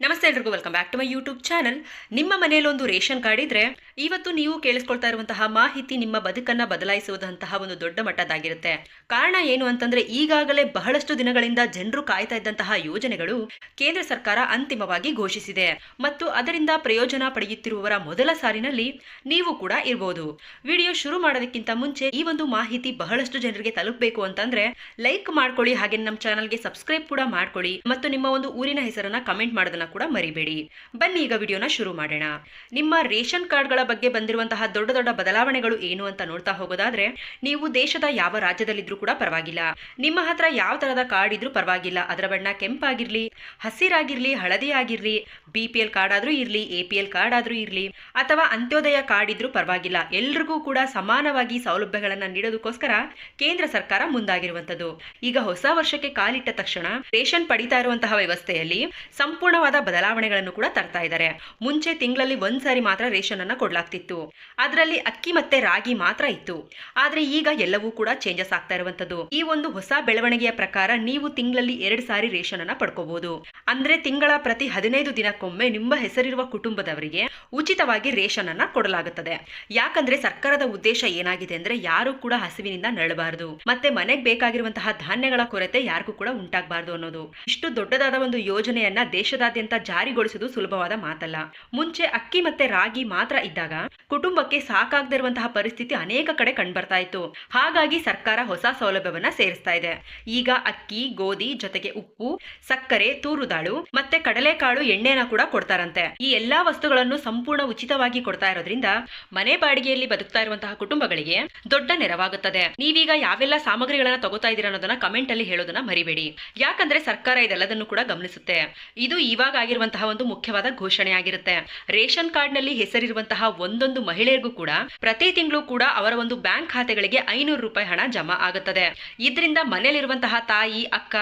ನಮಸ್ತೆ ಎಲ್ರಿಗೂ welcome back to my YouTube channel ನಿಮ್ಮ ಮನೆಯಲ್ಲಿ ಒಂದು ರೇಷನ್ ಕಾರ್ಡ್ ಇದ್ರೆ, ಇವತ್ತು ನೀವು ಕೇಳಿಸ್ಕೊಳ್ತಾ ಇರುವಂತಹ ಮಾಹಿತಿ ನಿಮ್ಮ ಬದುಕನ್ನ ಬದಲಾಯಿಸುವಂತಹ ಒಂದು ದೊಡ್ಡ ಮಟ್ಟದಾಗಿರುತ್ತೆ ಕಾರಣ ಏನು ಅಂತಂದ್ರೆ, ಈಗಾಗಲೇ ಬಹಳಷ್ಟು ದಿನಗಳಿಂದ ಜನರು ಕಾಯ್ತಾ ಇದ್ದಂತಹ ಯೋಜನೆಗಳು ಕೇಂದ್ರ ಸರ್ಕಾರ ಅಂತಿಮವಾಗಿ ಘೋಷಿಸಿದೆ. ಮತ್ತು ಅದರಿಂದ ಪ್ರಯೋಜನ ಪಡೆಯುತ್ತಿರುವವರ ಮೊದಲ ಸಾರಿನಲ್ಲಿ ನೀವು ಕೂಡ ಇರಬಹುದು ವಿಡಿಯೋ ಶುರು ಮಾಡೋದಕ್ಕಿಂತ ಮುಂಚೆ, ಈ ಒಂದು ಮಾಹಿತಿ ಬಹಳಷ್ಟು ಜನರಿಗೆ ತಲುಪಬೇಕು ಅಂತಂದ್ರೆ ಲೈಕ್ ಮಾಡ್ಕೊಳ್ಳಿ ಹಾಗೆ ನಮ್ಮ ಚಾನಲ್ಗೆ ಸಬ್ಸ್ಕ್ರೈಬ್ ಕೂಡ ಮಾಡ್ಕೊಳ್ಳಿ. ಮತ್ತು ನಿಮ್ಮ ಒಂದು ಊರಿನ ಹೆಸರನ್ನ ಕಮೆಂಟ್ ಮಾಡೋದನ್ನ ಕೂಡ ಮರಿಬೇಡಿ. ಬನ್ನಿ ಈಗ ವಿಡಿಯೋನ ಶುರು ಮಾಡೋಣ. ನಿಮ್ಮ ರೇಷನ್ ಕಾರ್ಡ್ಗಳ ಬಗ್ಗೆ ಬಂದಿರುವಂತಹ ದೊಡ್ಡ ದೊಡ್ಡ ಬದಲಾವಣೆಗಳು ಏನು ಅಂತ ನೋಡ್ತಾ ಹೋಗೋದಾದ್ರೆ, ನೀವು ದೇಶದ ಯಾವ ರಾಜ್ಯದಲ್ಲಿದ್ರು ಕೂಡ ಪರವಾಗಿಲ್ಲ. ನಿಮ್ಮ ಹತ್ರ ಯಾವ ತರಹದ ಕಾರ್ಡ್ ಇದ್ರೂ ಪರವಾಗಿಲ್ಲ. ಅದರ ಬಣ್ಣ ಕೆಂಪಾಗಿರ್ಲಿ, ಹಸಿರಾಗಿರ್ಲಿ, ಹಳದಿ ಆಗಿರ್ಲಿ ಬಿ ಪಿ ಎಲ್ ಕಾರ್ಡ್ ಆದ್ರೂ ಇರ್ಲಿ ಎ ಪಿ ಎಲ್ ಕಾರ್ಡ್ ಆದ್ರೂ ಇರ್ಲಿ, ಅಥವಾ ಅಂತ್ಯೋದಯ ಕಾರ್ಡ್ ಇದ್ರೂ ಪರವಾಗಿಲ್ಲ. ಎಲ್ರಿಗೂ ಕೂಡ ಸಮಾನವಾಗಿ ಸೌಲಭ್ಯಗಳನ್ನ ನೀಡೋದಕ್ಕೋಸ್ಕರ ಕೇಂದ್ರ ಸರ್ಕಾರ ಮುಂದಾಗಿರುವಂತದ್ದು ಈಗ ಹೊಸ ವರ್ಷಕ್ಕೆ ಕಾಲಿಟ್ಟ ತಕ್ಷಣ ರೇಷನ್ ಪಡಿತಾ ಇರುವಂತಹ ವ್ಯವಸ್ಥೆಯಲ್ಲಿ ಸಂಪೂರ್ಣವಾದ ಬದಲಾವಣೆಗಳನ್ನು ಕೂಡ ತರ್ತಾ ಇದ್ದಾರೆ. ಮುಂಚೆ ತಿಂಗಳಲ್ಲಿ ಒಂದ್ಸಾರಿ ಮಾತ್ರ ರೇಷನ್ ಅನ್ನ ಕೊಡ್ಲಾಗ್ತಿತ್ತು. ಅದರಲ್ಲಿ ಅಕ್ಕಿ ಮತ್ತೆ ರಾಗಿ ಮಾತ್ರ ಇತ್ತು. ಆದ್ರೆ ಈಗ ಎಲ್ಲವೂ ಕೂಡ ಚೇಂಜಸ್ ಆಗ್ತಾ ಇರುವಂತದ್ದು ಈ ಒಂದು ಹೊಸ ಬೆಳವಣಿಗೆಯ ಪ್ರಕಾರ ನೀವು ತಿಂಗಳಲ್ಲಿ ಎರಡು ಸಾರಿ ರೇಷನ್ ಅನ್ನ ಪಡ್ಕೋಬಹುದು ಅಂದ್ರೆ ತಿಂಗಳ ಪ್ರತಿ ಹದಿನೈದು ದಿನಕ್ಕೊಮ್ಮೆ ನಿಮ್ಮ ಹೆಸರಿರುವ ಕುಟುಂಬದವರಿಗೆ ಉಚಿತವಾಗಿ ರೇಷನ್ ಅನ್ನ ಕೊಡಲಾಗುತ್ತದೆ. ಯಾಕಂದ್ರೆ ಸರ್ಕಾರದ ಉದ್ದೇಶ ಏನಾಗಿದೆ ಅಂದ್ರೆ ಯಾರು ಕೂಡ ಹಸಿವಿನಿಂದ ನರಳಬಾರದು. ಮತ್ತೆ ಮನೆಗೆ ಬೇಕಾಗಿರುವಂತಹ ಧಾನ್ಯಗಳ ಕೊರತೆ ಯಾರಿಗೂ ಕೂಡ ಉಂಟಾಗಬಾರದು ಅನ್ನೋದು. ಇಷ್ಟು ದೊಡ್ಡದಾದ ಒಂದು ಯೋಜನೆಯನ್ನ ದೇಶದಾದ್ಯಂತ ಜಾರಿಗೊಳಿಸುವುದು ಸುಲಭವಾದ ಮಾತಲ್ಲ. ಮುಂಚೆ ಅಕ್ಕಿ ಮತ್ತೆ ರಾಗಿ ಮಾತ್ರ ಇದ್ದಾಗ ಕುಟುಂಬಕ್ಕೆ ಸಾಕಾಗದಿರುವಂತಹ ಪರಿಸ್ಥಿತಿ ಅನೇಕ ಕಡೆ ಕಂಡ್ಬರ್ತಾ ಇತ್ತು. ಹಾಗಾಗಿ ಸರ್ಕಾರ ಹೊಸ ಸೌಲಭ್ಯವನ್ನ ಸೇರಿಸ್ತಾ ಇದೆ. ಈಗ ಅಕ್ಕಿ, ಗೋಧಿ, ಜೊತೆಗೆ ಉಪ್ಪು, ಸಕ್ಕರೆ ತೂರುದಾಳು ಮತ್ತೆ ಕಡಲೆಕಾಳು ಎಣ್ಣೆನ ಕೂಡ ಕೊಡ್ತಾರಂತೆ. ಈ ಎಲ್ಲಾ ವಸ್ತುಗಳನ್ನು ಸಂಪೂರ್ಣ ಉಚಿತವಾಗಿ ಕೊಡ್ತಾ ಇರೋದ್ರಿಂದ ಮನೆ ಬಾಡಿಗೆಯಲ್ಲಿ ಬದುಕ್ತಾ ಇರುವಂತಹ ಕುಟುಂಬಗಳಿಗೆ ದೊಡ್ಡ ನೆರವಾಗುತ್ತದೆ. ನೀವೀಗ ಯಾವೆಲ್ಲ ಸಾಮಗ್ರಿಗಳನ್ನ ತಗೋತಾ ಇದೀರ ಅನ್ನೋದನ್ನ ಕಮೆಂಟ್ ಅಲ್ಲಿ ಹೇಳೋದನ್ನ ಮರಿಬೇಡಿ. ಯಾಕಂದ್ರೆ ಸರ್ಕಾರ ಇದೆಲ್ಲದನ್ನು ಕೂಡ ಗಮನಿಸುತ್ತೆ. ಇದು ಇವಾಗ ಆಗಿರುವಂತಹ ಒಂದು ಮುಖ್ಯವಾದ ಘೋಷಣೆ ಆಗಿರುತ್ತೆ. ರೇಷನ್ ಕಾರ್ಡ್ನಲ್ಲಿ ಹೆಸರಿರುವಂತಹ ಒಂದೊಂದು ಮಹಿಳೆಯರಿಗೂ ಕೂಡ ಪ್ರತಿ ತಿಂಗಳು ಕೂಡ ಅವರ ಒಂದು ಬ್ಯಾಂಕ್ ಖಾತೆಗಳಿಗೆ ಐನೂರು ರೂಪಾಯಿ ಹಣ ಜಮಾ ಆಗುತ್ತದೆ. ಇದರಿಂದ ಮನೆಯಲ್ಲಿರುವಂತಹ ತಾಯಿ, ಅಕ್ಕ,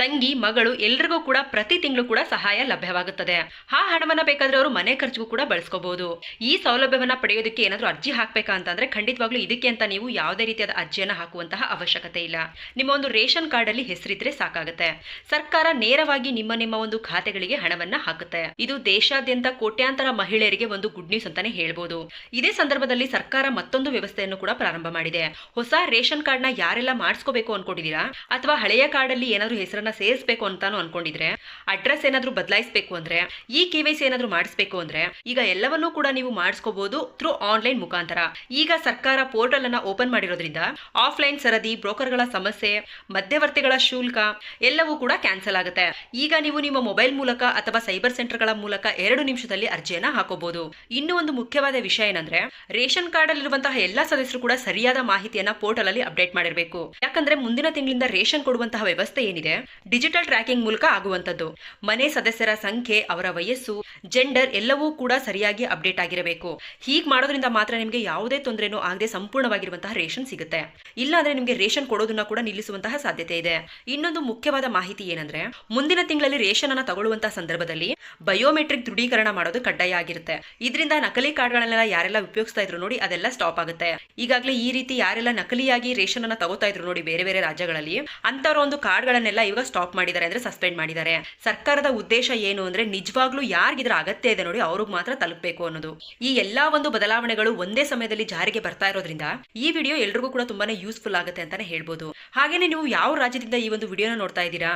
ತಂಗಿ, ಮಗಳು ಎಲ್ರಿಗೂ ಕೂಡ ಪ್ರತಿ ತಿಂಗಳು ಕೂಡ ಸಹಾಯ ಲಭ್ಯವಾಗುತ್ತದೆ. ಆ ಹಣವನ್ನ ಬೇಕಾದ್ರೆ ಅವರು ಮನೆ ಖರ್ಚಿಗೂ ಕೂಡ ಬಳಸ್ಕೋಬಹುದು ಈ ಸೌಲಭ್ಯವನ್ನ ಪಡೆಯೋದಕ್ಕೆ ಏನಾದರೂ ಅರ್ಜಿ ಹಾಕ್ಬೇಕಾ ಅಂತಂದ್ರೆ ಖಂಡಿತವಾಗ್ಲೂ ಇದಕ್ಕೆ ಅಂತ ನೀವು ಯಾವುದೇ ರೀತಿಯಾದ ಅರ್ಜಿಯನ್ನ ಹಾಕುವಂತಹ ಅವಶ್ಯಕತೆ ಇಲ್ಲ. ನಿಮ್ಮ ಒಂದು ರೇಷನ್ ಕಾರ್ಡ್ ಅಲ್ಲಿ ಹೆಸರಿದ್ರೆ ಸಾಕಾಗುತ್ತೆ. ಸರ್ಕಾರ ನೇರವಾಗಿ ನಿಮ್ಮ ನಿಮ್ಮ ಒಂದು ಖಾತೆಗಳಿಗೆ ಹಣವನ್ನ ಹಾಕುತ್ತೆ. ಇದು ದೇಶಾದ್ಯಂತ ಕೋಟ್ಯಾಂತರ ಮಹಿಳೆಯರಿಗೆ ಒಂದು ಗುಡ್ ನ್ಯೂಸ್ ಅಂತಾನೆ ಹೇಳ್ಬೋದು. ಇದೇ ಸಂದರ್ಭದಲ್ಲಿ ಸರ್ಕಾರ ಮತ್ತೊಂದು ವ್ಯವಸ್ಥೆಯನ್ನು ಕೂಡ ಪ್ರಾರಂಭ ಮಾಡಿದೆ. ಹೊಸ ರೇಷನ್ ಕಾರ್ಡ್ನ ಯಾರೆಲ್ಲ ಮಾಡಿಸ್ಕೋಬೇಕು ಅನ್ಕೊಂಡಿದೀರಾ? ಅಥವಾ ಹಳೆಯ ಕಾರ್ಡ್ ಅಲ್ಲಿ ಏನಾದ್ರು ಹೆಸರನ್ನ ಸೇರಿಸಬೇಕು ಅಂತಾನು ಅನ್ಕೊಂಡಿದ್ರೆ? ಅಡ್ರೆಸ್ ಏನಾದ್ರು ಬದಲಾಯಿಸಬೇಕು ಅಂದ್ರೆ? ಈ ಕೆವೈಸಿ ಏನಾದ್ರು ಮಾಡಿಸ್ಬೇಕು ಅಂದ್ರೆ? ಈಗ ಎಲ್ಲವನ್ನೂ ಕೂಡ ನೀವು ಮಾಡಿಸ್ಕೋಬಹುದು ಥ್ರೂ ಆನ್ಲೈನ್ ಮುಖಾಂತರ. ಈಗ ಸರ್ಕಾರ ಪೋರ್ಟಲ್ ಅನ್ನ ಓಪನ್ ಮಾಡಿರೋದ್ರಿಂದ ಆಫ್ಲೈನ್ ಸರದಿ, ಬ್ರೋಕರ್ಗಳ ಸಮಸ್ಯೆ, ಮಧ್ಯವರ್ತಿಗಳ ಶುಲ್ಕ ಎಲ್ಲವೂ ಕೂಡ ಕ್ಯಾನ್ಸಲ್ ಆಗುತ್ತೆ. ಈಗ ನೀವು ನಿಮ್ಮ ಮೊಬೈಲ್ ಮೂಲಕ ಅಥವಾ ಸೈಬರ್ ಸೆಂಟರ್ಗಳ ಮೂಲಕ ಎರಡು ನಿಮಿಷದಲ್ಲಿ ಅರ್ಜಿಯನ್ನ ಹಾಕೋಬಹುದು ಇನ್ನು ಒಂದು ಮುಖ್ಯವಾದ ವಿಷಯ ಏನಂದ್ರೆ, ರೇಷನ್ ಕಾರ್ಡ್ ಅಲ್ಲಿರುವಂತಹ ಎಲ್ಲಾ ಸದಸ್ಯರು ಕೂಡ ಸರಿಯಾದ ಮಾಹಿತಿಯನ್ನ ಪೋರ್ಟಲ್ ಅಲ್ಲಿ ಅಪ್ಡೇಟ್ ಮಾಡಿರಬೇಕು. ಯಾಕಂದ್ರೆ ಮುಂದಿನ ತಿಂಗಳಿಂದ ರೇಷನ್ ಕೊಡುವಂತಹ ವ್ಯವಸ್ಥೆ ಏನಿದೆ, ಡಿಜಿಟಲ್ ಟ್ರ್ಯಾಕಿಂಗ್ ಮೂಲಕ ಆಗುವಂತದ್ದು ಮನೆ ಸದಸ್ಯರ ಸಂಖ್ಯೆ, ಅವರ ವಯಸ್ಸು, ಜೆಂಡರ್ ಎಲ್ಲವೂ ಕೂಡ ಸರಿಯಾಗಿ ಅಪ್ಡೇಟ್ ಆಗಿರಬೇಕು. ಹೀಗೆ ಮಾಡೋದ್ರಿಂದ ಮಾತ್ರ ನಿಮಗೆ ಯಾವುದೇ ತೊಂದರೆನೂ ಆಗದೆ ಸಂಪೂರ್ಣವಾಗಿರುವಂತಹ ರೇಷನ್ ಸಿಗುತ್ತೆ. ಇಲ್ಲ ಅಂದ್ರೆ ನಿಮಗೆ ರೇಷನ್ ಕೊಡೋದನ್ನ ಕೂಡ ನಿಲ್ಲಿಸುವಂತಹ ಸಾಧ್ಯತೆ ಇದೆ. ಇನ್ನೊಂದು ಮುಖ್ಯವಾದ ಮಾಹಿತಿ ಏನಂದ್ರೆ, ಮುಂದಿನ ತಿಂಗಳಲ್ಲಿ ರೇಷನ್ ಅನ್ನ ತಗೊಳ್ಳುವಂತಹ ಸಂದರ್ಭದಲ್ಲಿ ಬಯೋಮೆಟ್ರಿಕ್ ದೃಢೀಕರಣ ಮಾಡೋದು ಕಡ್ಡಾಯ ಆಗಿರುತ್ತೆ. ಇದರಿಂದ ನಕಲಿ ಕಾರ್ಡ್ಗಳನ್ನೆಲ್ಲ ಯಾರೆಲ್ಲ ಉಪಯೋಗಿಸ್ತಾ ಇದ್ರು ನೋಡಿ ಅದೆಲ್ಲ ಸ್ಟಾಪ್ ಆಗುತ್ತೆ. ಈಗಾಗಲೇ ಈ ರೀತಿ ಯಾರೆಲ್ಲ ನಕಲಿಯಾಗಿ ರೇಷನ್ ಅನ್ನ ತಗೋತಾ ಇದ್ರು ನೋಡಿ ಬೇರೆ ಬೇರೆ ರಾಜ್ಯಗಳಲ್ಲಿ ಅಂತವರ ಒಂದು ಕಾರ್ಡ್ಗಳನ್ನೆಲ್ಲ ಇವಾಗ ಸ್ಟಾಪ್ ಮಾಡಿದ್ದಾರೆ ಅಂದ್ರೆ ಸಸ್ಪೆಂಡ್ ಮಾಡಿದ್ದಾರೆ. ಸರ್ಕಾರದ ಉದ್ದೇಶ ಏನು ಅಂದ್ರೆ ನಿಜವಾಗ್ಲೂ ಯಾರಿಗಿದ್ರ ಅಗತ್ಯ ಇದೆ ನೋಡಿ ಅವ್ರಿಗೆ ಮಾತ್ರ ತಲುಪಬೇಕು ಅನ್ನೋದು. ಈ ಎಲ್ಲಾ ಒಂದು ಬದಲಾವಣೆಗಳು ಒಂದೇ ಸಮಯದಲ್ಲಿ ಜಾರಿಗೆ ಬರ್ತಾ ಇರೋದ್ರಿಂದ ಈ ವಿಡಿಯೋ ಎಲ್ರಿಗೂ ಕೂಡ ತುಂಬಾನೇ ಯೂಸ್ಫುಲ್ ಆಗುತ್ತೆ ಅಂತಾನೆ ಹೇಳ್ಬೋದು. ಹಾಗೇನೆ ನೀವು ಯಾವ ರಾಜ್ಯದಿಂದ ಈ ಒಂದು ವಿಡಿಯೋನ ನೋಡ್ತಾ ಇದ್ದೀರಾ?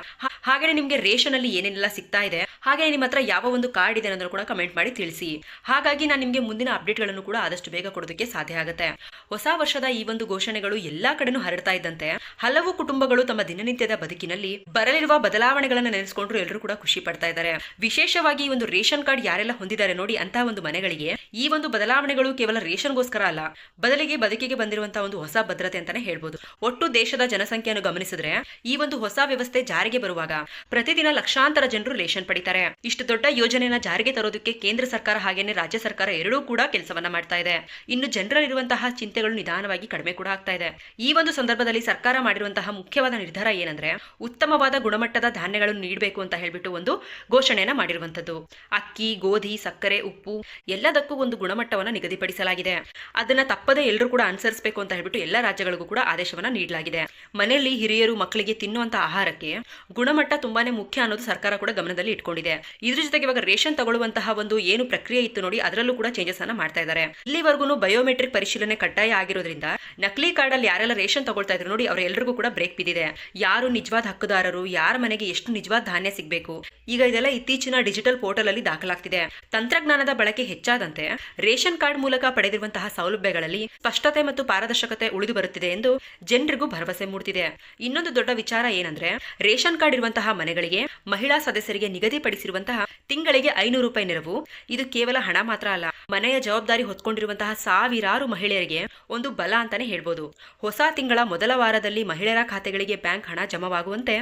ಹಾಗೇನೆ ನಿಮ್ಗೆ ರೇಷನ್ ಅಲ್ಲಿ ಏನೇನೆಲ್ಲ ಸಿಗ್ತಾ ಇದೆ? ಹಾಗೆ ನಿಮ್ಮ ಹತ್ರ ಯಾವ ಒಂದು ಕಾರ್ಡ್ ಇದೆ ಅನ್ನೋದನ್ನು ಕೂಡ ಕಮೆಂಟ್ ಮಾಡಿ ತಿಳಿಸಿ. ಹಾಗಾಗಿ ನಾನು ನಿಮಗೆ ಮುಂದಿನ ಅಪ್ಡೇಟ್ಗಳನ್ನು ಕೂಡ ಆದಷ್ಟು ಬೇಗ ಕೊಡೋದಕ್ಕೆ ಸಾಧ್ಯ ಆಗುತ್ತೆ. ಹೊಸ ವರ್ಷದ ಈ ಒಂದು ಘೋಷಣೆಗಳು ಎಲ್ಲಾ ಕಡೆನೂ ಹರಡ್ತಾ ಇದ್ದಂತೆ. ಹಲವು ಕುಟುಂಬಗಳು ತಮ್ಮ ದಿನನಿತ್ಯದ ಬದುಕಿನಲ್ಲಿ ಬರಲಿರುವ ಬದಲಾವಣೆಗಳನ್ನು ನೆನೆಸಿಕೊಂಡ್ರು ಎಲ್ಲರೂ ಕೂಡ ಖುಷಿ ಪಡ್ತಾ ಇದ್ದಾರೆ. ವಿಶೇಷವಾಗಿ ಈ ಒಂದು ರೇಷನ್ ಕಾರ್ಡ್ ಯಾರೆಲ್ಲ ಹೊಂದಿದ್ದಾರೆ ನೋಡಿ ಅಂತ ಒಂದು ಮನೆಗಳಿಗೆ ಈ ಒಂದು ಬದಲಾವಣೆಗಳು ಕೇವಲ ರೇಷನ್ಗೋಸ್ಕರ ಅಲ್ಲ, ಬದಲಿಗೆ ಬದುಕಿಗೆ ಬಂದಿರುವಂತಹ ಒಂದು ಹೊಸ ಭದ್ರತೆ ಅಂತಾನೆ ಹೇಳ್ಬೋದು. ಒಟ್ಟು ದೇಶದ ಜನಸಂಖ್ಯೆಯನ್ನು ಗಮನಿಸಿದ್ರೆ ಈ ಒಂದು ಹೊಸ ವ್ಯವಸ್ಥೆ ಜಾರಿಗೆ ಬರುವಾಗ ಪ್ರತಿದಿನ ಲಕ್ಷಾಂತರ ಜನರು ರೇಷನ್ ಪಡಿತಾರೆ ಇಷ್ಟು ದೊಡ್ಡ ಯೋಜನೆಯನ್ನ ಜಾರಿಗೆ ತರೋದಕ್ಕೆ ಕೇಂದ್ರ ಸರ್ಕಾರ ಹಾಗೇನೆ ರಾಜ್ಯ ಸರ್ಕಾರ ಎರಡೂ ಕೂಡ ಕೆಲಸವನ್ನ ಮಾಡ್ತಾ ಇದೆ. ಇನ್ನು ಜನರಲ್ಲಿರುವಂತಹ ಚಿಂತೆಗಳು ನಿಧಾನವಾಗಿ ಕಡಿಮೆ ಕೂಡ ಆಗ್ತಾ ಇದೆ. ಈ ಒಂದು ಸಂದರ್ಭದಲ್ಲಿ ಸರ್ಕಾರ ಮಾಡಿರುವಂತಹ ಮುಖ್ಯವಾದ ನಿರ್ಧಾರ ಏನಂದ್ರೆ, ಉತ್ತಮವಾದ ಗುಣಮಟ್ಟದ ಧಾನ್ಯಗಳನ್ನು ನೀಡಬೇಕು ಅಂತ ಹೇಳ್ಬಿಟ್ಟು ಒಂದು ಘೋಷಣೆಯನ್ನ ಮಾಡಿರುವಂತದ್ದು ಅಕ್ಕಿ, ಗೋಧಿ, ಸಕ್ಕರೆ, ಉಪ್ಪು ಎಲ್ಲದಕ್ಕೂ ಒಂದು ಗುಣಮಟ್ಟವನ್ನ ನಿಗದಿಪಡಿಸಲಾಗಿದೆ. ಅದನ್ನ ತಪ್ಪದೆ ಎಲ್ಲರೂ ಕೂಡ ಅನುಸರಿಸಬೇಕು ಅಂತ ಹೇಳ್ಬಿಟ್ಟು ಎಲ್ಲ ರಾಜ್ಯಗಳಿಗೂ ಕೂಡ ಆದೇಶವನ್ನ ನೀಡಲಾಗಿದೆ. ಮನೆಯಲ್ಲಿ ಹಿರಿಯರು ಮಕ್ಕಳಿಗೆ ತಿನ್ನುವಂತ ಆಹಾರಕ್ಕೆ ಗುಣಮಟ್ಟ ತುಂಬಾನೇ ಮುಖ್ಯ ಅನ್ನೋದು ಸರ್ಕಾರ ಕೂಡ ಗಮನದಲ್ಲಿ ಇಟ್ಕೊಂಡಿದೆ. ತಗೊಂಡಿದೆ ಇದ್ರ ಜೊತೆಗೆ ಇವಾಗ ರೇಷನ್ ತಗೊಳ್ಳುವಂತಹ ಒಂದು ಏನು ಪ್ರಕ್ರಿಯೆ ಇತ್ತು ನೋಡಿ, ಅದರಲ್ಲೂ ಕೂಡ ಚೇಂಜಸ್ ಅನ್ನ ಮಾಡ್ತಾ ಇದ್ದಾರೆ ಇಲ್ಲಿವರೆಗೂ ಬಯೋಮೆಟ್ರಿಕ್ ಪರಿಶೀಲನೆ ಕಡ್ಡಾಯ ಆಗಿರೋದ್ರಿಂದ ನಕಲಿ ಕಾರ್ಡ್ ಅಲ್ಲಿ ಯಾರೆಲ್ಲ ರೇಷನ್ ತಗೊಳ್ತಾ ಇದ್ರು ನೋಡಿ ಅವರೆಲ್ಲರಿಗೂ ಕೂಡ ಬ್ರೇಕ್ ಬಿದ್ದಿದೆ. ಯಾರು ನಿಜವಾದ ಹಕ್ಕುದಾರರು, ಯಾರ ಮನೆಗೆ ಎಷ್ಟು ನಿಜವಾದ ಧಾನ್ಯ ಸಿಗಬೇಕು? ಈಗ ಇದೆಲ್ಲ ಇತ್ತೀಚಿನ ಡಿಜಿಟಲ್ ಪೋರ್ಟಲ್ ಅಲ್ಲಿ ದಾಖಲಾಗ್ತಿದೆ. ತಂತ್ರಜ್ಞಾನದ ಬಳಕೆ ಹೆಚ್ಚಾದಂತೆ ರೇಷನ್ ಕಾರ್ಡ್ ಮೂಲಕ ಪಡೆದಿರುವಂತಹ ಸೌಲಭ್ಯಗಳಲ್ಲಿ ಸ್ಪಷ್ಟತೆ ಮತ್ತು ಪಾರದರ್ಶಕತೆ ಉಳಿದು ಬರುತ್ತಿದೆ ಎಂದು ಜನರಿಗೂ ಭರವಸೆ ಮೂಡ್ತಿದೆ. ಇನ್ನೊಂದು ದೊಡ್ಡ ವಿಚಾರ ಏನಂದ್ರೆ, ರೇಷನ್ ಕಾರ್ಡ್ ಇರುವಂತಹ ಮನೆಗಳಿಗೆ ಮಹಿಳಾ ಸದಸ್ಯರಿಗೆ ನಿಗದಿಪಡಿಸಿರುವಂತಹ ತಿಂಗಳಿಗೆ ಐನೂರು ರೂಪಾಯಿ ನೆರವು. ಇದು ಕೇವಲ ಹಣ ಮಾತ್ರ ಅಲ್ಲ, ಮನೆಯ ಜವಾಬ್ದಾರಿ ಹೊತ್ಕೊಂಡಿರುವಂತಹ ಸಾವಿರಾರು ಮಹಿಳೆಯರಿಗೆ ಒಂದು ಬಲ ಅಂತಾನೆ ಹೇಳ್ಬೋದು. ಹೊಸ ತಿಂಗಳ ಮೊದಲ ವಾರದಲ್ಲಿ ಮಹಿಳೆಯರ ಖಾತೆಗಳಿಗೆ ಬ್ಯಾಂಕ್ ಹಣ ಜಮವಾಗುವಂತೆ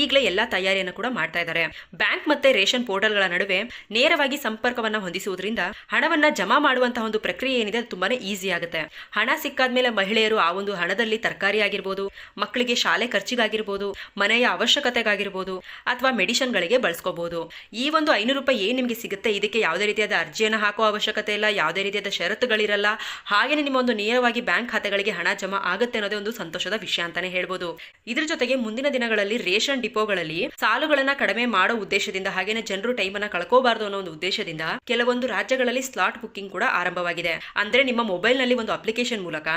ಈಗಲೇ ಎಲ್ಲಾ ತಯಾರಿಯನ್ನು ಕೂಡ ಮಾಡ್ತಾ ಇದ್ದಾರೆ. ಬ್ಯಾಂಕ್ ಮತ್ತೆ ರೇಷನ್ ಪೋರ್ಟಲ್ಗಳ ನಡುವೆ ನೇರವಾಗಿ ಸಂಪರ್ಕವನ್ನ ಹೊಂದಿಸುವುದರಿಂದ ಹಣವನ್ನ ಜಮಾ ಮಾಡುವಂತಹ ಒಂದು ಪ್ರಕ್ರಿಯೆ ಏನಿದೆ ತುಂಬಾನೇ ಈಸಿ ಆಗುತ್ತೆ. ಹಣ ಸಿಕ್ಕಾದ್ಮೇಲೆ ಮಹಿಳೆಯರು ಆ ಒಂದು ಹಣದಲ್ಲಿ ತರಕಾರಿ ಆಗಿರ್ಬೋದು, ಮಕ್ಕಳಿಗೆ ಶಾಲೆ ಖರ್ಚಿಗಾಗಿರ್ಬೋದು, ಮನೆಯ ಅವಶ್ಯಕತೆಗಾಗಿರ್ಬೋದು ಅಥವಾ ಮೆಡಿಷನ್ಗಳಿಗೆ ಬಳಸ್ಕೋಬಹುದು ಈ ಒಂದು ಐನೂರು ರೂಪಾಯಿ ಏನು ನಿಮಗೆ ಸಿಗುತ್ತೆ? ಇದಕ್ಕೆ ಯಾವುದೇ ರೀತಿಯಾದ ಅರ್ಜಿಯನ್ನು ಹಾಕುವ ಅವಶ್ಯಕತೆ ಇಲ್ಲ, ಯಾವುದೇ ರೀತಿಯಾದ ಷರತ್ತುಗಳಿರಲ್ಲ. ಹಾಗೆಯೇ ನಿಮ್ಮ ಒಂದು ನೇರವಾಗಿ ಬ್ಯಾಂಕ್ ಖಾತೆಗಳಿಗೆ ಹಣ ಜಮಾ ಆಗುತ್ತೆ ಅನ್ನೋದೇ ಒಂದು ಸಂತೋಷದ ವಿಷಯ ಅಂತಾನೆ ಹೇಳ್ಬೋದು. ಇದ್ರ ಜೊತೆಗೆ ಮುಂದಿನ ದಿನಗಳಲ್ಲಿ ರೇಷನ್ ಡಿಪೋಗಳಲ್ಲಿ ಸಾಲುಗಳನ್ನ ಕಡಿಮೆ ಮಾಡೋ ಉದ್ದೇಶದಿಂದ ಹಾಗೇನೆ ಜನರು ಟೈಮ್ ಅನ್ನ ಕಳ್ಕೋಬಾರ್ದು ಅನ್ನೋ ಒಂದು ಉದ್ದೇಶದಿಂದ ಕೆಲವೊಂದು ರಾಜ್ಯಗಳಲ್ಲಿ ಸ್ಲಾಟ್ ಬುಕ್ಕಿಂಗ್ ಕೂಡ ಆರಂಭವಾಗಿದೆ. ಅಂದ್ರೆ ನಿಮ್ಮ ಮೊಬೈಲ್ನಲ್ಲಿ ಒಂದು ಅಪ್ಲಿಕೇಶನ್ ಮೂಲಕ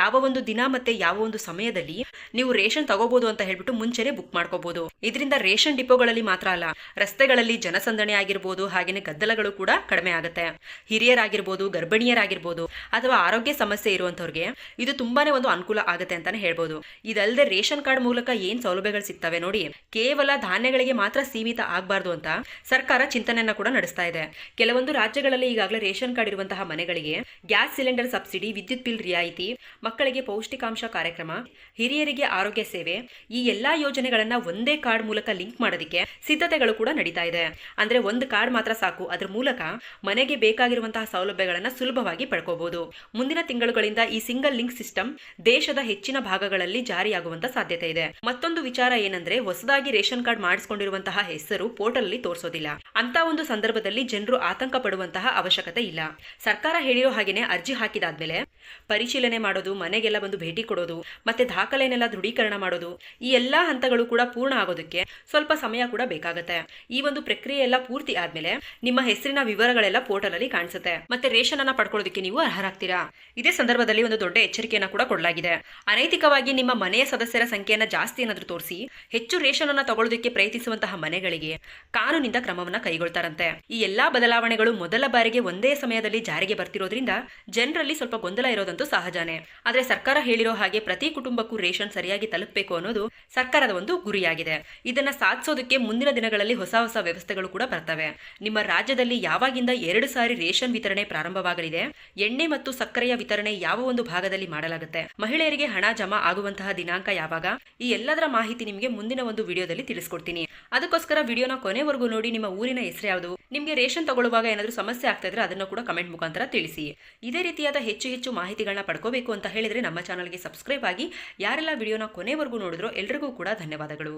ಯಾವ ಒಂದು ದಿನ ಮತ್ತೆ ಯಾವ ಒಂದು ಸಮಯದಲ್ಲಿ ನೀವು ರೇಷನ್ ತಗೋಬಹುದು ಅಂತ ಹೇಳ್ಬಿಟ್ಟು ಮುಂಚೆನೆ ಬುಕ್ ಮಾಡ್ಕೋಬಹುದು ಇದರಿಂದ ರೇಷನ್ ಡಿಪೋಗಳಲ್ಲಿ ಮಾತ್ರ ಅಲ್ಲ, ರಸ್ತೆಗಳಲ್ಲಿ ಜನಸಂದಣಿ ಆಗಿರ್ಬೋದು, ಹಾಗೇನೆ ಗದ್ದಲಗಳು ಕೂಡ ಕಡಿಮೆ ಆಗುತ್ತೆ. ಹಿರಿಯರಾಗಿರ್ಬೋದು, ಗರ್ಭಿಣಿಯರಾಗಿರ್ಬೋದು ಅಥವಾ ಆರೋಗ್ಯ ಸಮಸ್ಯೆ ಇರುವಂತವ್ರಿಗೆ ಇದು ತುಂಬಾನೇ ಒಂದು ಅನುಕೂಲ ಆಗುತ್ತೆ ಅಂತಾನೆ ಹೇಳ್ಬೋದು. ಇದಲ್ಲದೆ ರೇಷನ್ ಕಾರ್ಡ್ ಮೂಲಕ ಏನ್ ಸೌಲಭ್ಯಗಳು ಸಿಗ್ತವೆ ನೋಡಿ, ಕೇವಲ ಧಾನ್ಯಗಳಿಗೆ ಮಾತ್ರ ಸೀಮಿತ ಆಗಬಾರ್ದು ಅಂತ ಸರ್ಕಾರ ಚಿಂತನೆಯನ್ನ ಕೂಡ ನಡೆಸ್ತಾ ಇದೆ. ಕೆಲವೊಂದು ರಾಜ್ಯಗಳಲ್ಲಿ ಈಗಾಗಲೇ ರೇಷನ್ ಕಾರ್ಡ್ ಇರುವಂತಹ ಮನೆಗಳಿಗೆ ಗ್ಯಾಸ್ ಸಿಲಿಂಡರ್ ಸಬ್ಸಿಡಿ, ವಿದ್ಯುತ್ ಬಿಲ್ ರಿಯಾಯಿತಿ, ಮಕ್ಕಳಿಗೆ ಪೌಷ್ಟಿಕಾಂಶ ಕಾರ್ಯಕ್ರಮ, ಹಿರಿಯರಿಗೆ ಆರೋಗ್ಯ ಸೇವೆ ಈ ಎಲ್ಲಾ ಯೋಜನೆಗಳನ್ನ ಒಂದೇ ಕಾರ್ಡ್ ಮೂಲಕ ಲಿಂಕ್ ಮಾಡೋದಕ್ಕೆ ಸಿದ್ಧತೆಗಳು ಕೂಡ ನಡೀತಾ ಇದೆ. ಅಂದ್ರೆ ಒಂದು ಕಾರ್ಡ್ ಮಾತ್ರ ಸಾಕು. ಅದ್ರ ಮೂಲಕ ಮನೆಗೆ ಬೇಕಾಗಿರುವಂತಹ ಸೌಲಭ್ಯಗಳನ್ನ ಸುಲಭವಾಗಿ ಪಡ್ಕೋಬಹುದು ಮುಂದಿನ ತಿಂಗಳುಗಳಿಂದ ಈ ಸಿಂಗಲ್ ಲಿಂಕ್ ಸಿಸ್ಟಮ್ ದೇಶದ ಹೆಚ್ಚಿನ ಭಾಗಗಳಲ್ಲಿ ಜಾರಿಯಾಗುವಂತ ಸಾಧ್ಯತೆ ಇದೆ. ಮತ್ತೊಂದು ವಿಚಾರ ಏನಂದ್ರೆ ಹೊಸದಾಗಿ ರೇಷನ್ ಕಾರ್ಡ್ ಮಾಡಿಸಿಕೊಂಡಿರುವಂತಹ ಹೆಸರು ಪೋರ್ಟಲ್ ಅಲ್ಲಿ ತೋರಿಸೋದಿಲ್ಲ. ಅಂತ ಒಂದು ಸಂದರ್ಭದಲ್ಲಿ ಜನರು ಆತಂಕ ಪಡುವಂತಹ ಅವಶ್ಯಕತೆ ಇಲ್ಲ. ಸರ್ಕಾರ ಹೇಳಿರೋ ಹಾಗೇನೆ ಅರ್ಜಿ ಹಾಕಿದಾದ್ಮೇಲೆ ಪರಿಶೀಲನೆ ಮಾಡೋದು, ಮನೆಗೆಲ್ಲ ಬಂದು ಭೇಟಿ ಕೊಡೋದು, ಮತ್ತೆ ದಾಖಲೆನೆಲ್ಲ ದೃಢೀಕರಣ ಮಾಡೋದು, ಈ ಎಲ್ಲಾ ಹಂತಗಳು ಕೂಡ ಪೂರ್ಣ ಆಗೋದಕ್ಕೆ ಸ್ವಲ್ಪ ಸಮಯ ಕೂಡ ಬೇಕಾಗುತ್ತೆ. ಈ ಒಂದು ಪ್ರಕ್ರಿಯೆ ಎಲ್ಲ ಪೂರ್ತಿ ಆದ್ಮೇಲೆ ನಿಮ್ಮ ಹೆಸರಿನ ವಿವರಗಳೆಲ್ಲ ಪೋರ್ಟಲ್ ಅಲ್ಲಿ ಕಾಣಿಸುತ್ತೆ. ಮತ್ತೆ ರೇಷನ್ ಅನ್ನ ಪಡ್ಕೊಳ್ಳೋದಕ್ಕೆ ನೀವು ಅರ್ಹರಾಗ್ತೀರಾ? ಇದೇ ಸಂದರ್ಭದಲ್ಲಿ ಒಂದು ದೊಡ್ಡ ಎಚ್ಚರಿಕೆಯನ್ನ ಕೂಡ ಕೊಡಲಾಗಿದೆ. ಅನೈತಿಕವಾಗಿ ನಿಮ್ಮ ಮನೆಯ ಸದಸ್ಯರ ಸಂಖ್ಯೆಯನ್ನ ಜಾಸ್ತಿ ಏನಾದ್ರೂ ತೋರಿಸಿ, ಹೆಚ್ಚು ರೇಷನ್ ಅನ್ನ ತಗೊಳ್ಳೋದಕ್ಕೆ ಪ್ರಯತ್ನಿಸುವಂತಹ ಮನೆಗಳಿಗೆ ಕಾನೂನಿಂದ ಕ್ರಮವನ್ನ ಕೈಗೊಳ್ತಾರಂತೆ. ಈ ಎಲ್ಲಾ ಬದಲಾವಣೆಗಳು ಮೊದಲ ಬಾರಿಗೆ ಒಂದೇ ಸಮಯದಲ್ಲಿ ಜಾರಿಗೆ ಬರ್ತಿರೋದ್ರಿಂದ ಜನರಲ್ಲಿ ಸ್ವಲ್ಪ ಗೊಂದಲ ಇರೋದಂತೂ ಸಹಜಾನೆ. ಆದ್ರೆ ಸರ್ಕಾರ ಹೇಳಿರೋ ಹಾಗೆ ಪ್ರತಿ ಕುಟುಂಬಕ್ಕೂ ರೇಷನ್ ಸರಿಯಾಗಿ ತಲುಪಬೇಕು ಅನ್ನೋದು ಸರ್ಕಾರದ ಒಂದು ಗುರಿಯಾಗಿದೆ. ಇದನ್ನ ಸಾಧಿಸೋದಕ್ಕೆ ಮುಂದಿನ ದಿನಗಳಲ್ಲಿ ಹೊಸ ಹೊಸ ವ್ಯವಸ್ಥೆಗಳು ಕೂಡ ಬರ್ತವೆ. ನಿಮ್ಮ ರಾಜ್ಯದಲ್ಲಿ ಯಾವಾಗಿಂದ ಎರಡು ಸಾರಿ ರೇಷನ್ ವಿತರಣೆ ಪ್ರಾರಂಭವಾಗಲಿದೆ? ಎಣ್ಣೆ ಮತ್ತು ಸಕ್ಕರೆಯ ವಿತರಣೆ ಯಾವ ಒಂದು ಭಾಗದಲ್ಲಿ ಮಾಡಲಾಗುತ್ತೆ? ಮಹಿಳೆಯರಿಗೆ ಹಣ ಜಮಾ ಆಗುವಂತಹ ದಿನಾಂಕ ಯಾವಾಗ? ಈ ಎಲ್ಲದರ ಮಾಹಿತಿ ನಿಮಗೆ ಮುಂದಿನ ಒಂದು ವಿಡಿಯೋದಲ್ಲಿ ತಿಳಿಸ್ಕೊಡ್ತೀನಿ. ಅದಕ್ಕೋಸ್ಕರ ವಿಡಿಯೋನ ಕೊನೆವರೆಗೂ ನೋಡಿ, ನಿಮ್ಮ ಊರಿನ ಹೆಸರು ಯಾವುದು? ನಿಮಗೆ ರೇಷನ್ ತಗೊಳ್ಳುವಾಗ ಏನಾದರೂ ಸಮಸ್ಯೆ ಆಗ್ತಾ ಇದ್ರೆ ಅದನ್ನು ಕೂಡ ಕಮೆಂಟ್ ಮುಖಾಂತರ ತಿಳಿಸಿ. ಇದೇ ರೀತಿಯಾದ ಹೆಚ್ಚು ಹೆಚ್ಚು ಮಾಹಿತಿಗಳನ್ನ ಪಡ್ಕೋಬೇಕು ಅಂತ ಹೇಳಿದ್ರೆ ನಮ್ಮ ಚಾನಲ್ಗೆ ಸಬ್ಸ್ಕ್ರೈಬ್ ಆಗಿ, ಯಾರೆಲ್ಲ ವಿಡಿಯೋನ ಕೊನೆವರೆಗೂ ನೋಡಿದ್ರೋ ಎಲ್ರಿಗೂ ಕೂಡ ಧನ್ಯವಾದಗಳು.